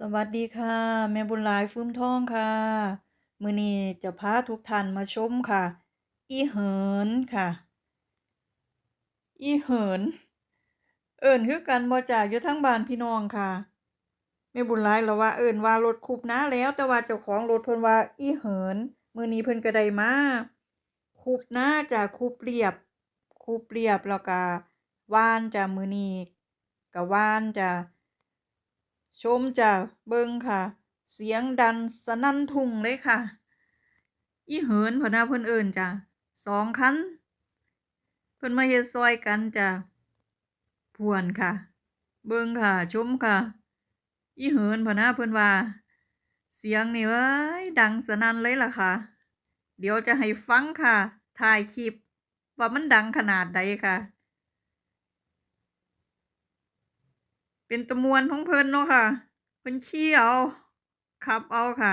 สวัสดีค่ะ แม่บุญหลายฟื้มทองค่ะ มือนี้จะพาทุกท่านมาชมค่ะ อีเหินค่ะ อีเหิน เอิ้นคือกันบ่จ้าอยู่ทางบ้านพี่น้องค่ะแม่บุญหลายเราว่าเอิ้นว่ารถคูบนาแล้วแต่ว่าเจ้าของรถเพิ่นว่าอีเหิน มือนี้เพิ่นก็ได้มาคูบนาจ้าคูบเรียบคูบเรียบแล้วก็ว่านจ้ามือนี้ก็หว่านจ้า ชมจ้ะเบิงค่ะ เสียงดังสนั่นทุ่งเลยค่ะ อีเหินพนะเพิ่อนเอิ้นจ้ะสองคันเพิ่อนมาเฮ็ดซอยกันจ้ะพวนค่ะ เบิงค่ะชมค่ะ อีเหินพนะเพิ่อนว่า เสียงนี่เอ้ยดังสนั่นเลยล่ะค่ะ เดี๋ยวจะให้ฟังค่ะถ่ายคลิปว่ามันดังขนาดใดค่ะ เป็นตะมวนของเพิ่นเนาะค่ะ เพิ่นขี่เอาขับเอาค่ะ